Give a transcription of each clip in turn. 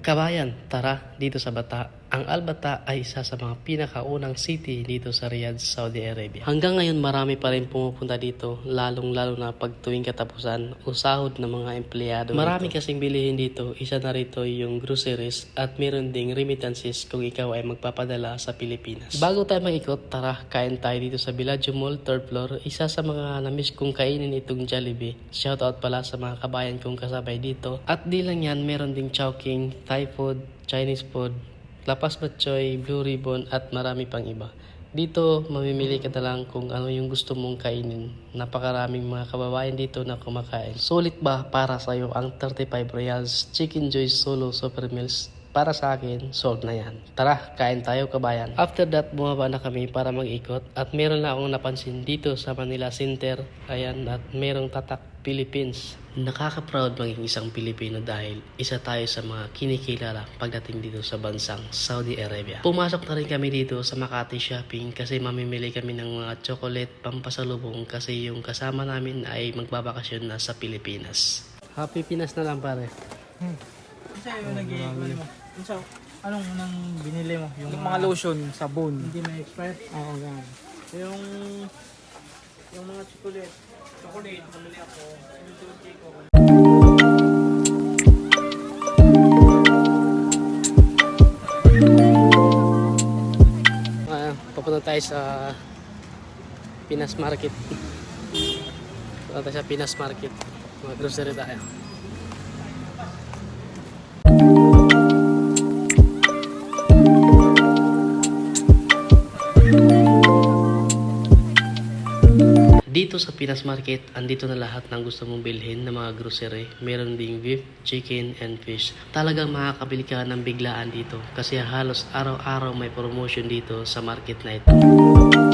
Kabayan, tara dito sa Bata. Ang Al-Bata ay isa sa mga pinakaunang city dito sa Riyadh, Saudi Arabia. Hanggang ngayon marami pa rin pumupunta dito, lalong-lalo na pag tuwing katapusan o sahod ng mga empleyado. Marami kasing bilihin dito, isa na rito yung groceries at meron ding remittances kung ikaw ay magpapadala sa Pilipinas. Bago tayo mag-ikot, tara kain tayo dito sa Villaggio Mall, 3rd floor. Isa sa mga namiss kong kainin itong Jollibee. Shoutout pala sa mga kabayan kong kasabay dito. At di lang yan, meron ding Chowking, Thai food, Chinese food, Lapas Batchoy, Blue Ribbon at marami pang iba. Dito, mamimili ka na lang kung ano yung gusto mong kainin. Napakaraming mga kababayan dito na kumakain. Sulit ba para sa'yo ang 35 reals Chicken Joy Solo Super Meals? Para sa akin, sold na yan. Tara, kain tayo kabayan. After that, bumaba na kami para mag-ikot at meron na akong napansin dito sa Manila Center. Ayan, at merong tatak Philippines. Nakaka-proud maging isang Pilipino dahil isa tayo sa mga kinikilala pagdating dito sa bansang Saudi Arabia. Pumasok na rin kami dito sa Makati Shopping kasi mamimili kami ng mga chocolate pampasalubong kasi yung kasama namin ay magbabakasyon na sa Pilipinas. Happy Pinas na lang pare. Isa yung nag ano mo? Isa, anong nang binili mo? Yung, Yung mga lotion, sabon. Hindi na expired. Oo, yan. Yung, yung mga chocolate. Chocolate, bumili ako. Chocolate ko. Ah, papunta tayo sa Pinas Market. Papunta tayo sa Pinas Market. Mga grocery tayo. Dito sa Pinas Market, andito na lahat ng gusto mong bilhin ng mga grocery. Meron ding beef, chicken, and fish. Talagang makakabili ka ng biglaan dito kasi halos araw-araw may promotion dito sa market na ito.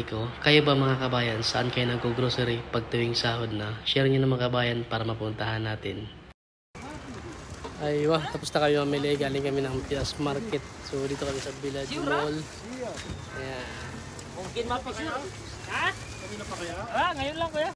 sarili ko. Kayo ba mga kabayan, saan kayo nag-grocery pag tuwing sahod na? Share nyo naman kabayan para mapuntahan natin. Ay, Aywa, tapos na kami mamili. Galing kami ng Pias Market. So dito kami sa Village Mall. Ayan. Mungkin mapakaya? Ha? Kanina pa kaya? Ah, ngayon lang kuya.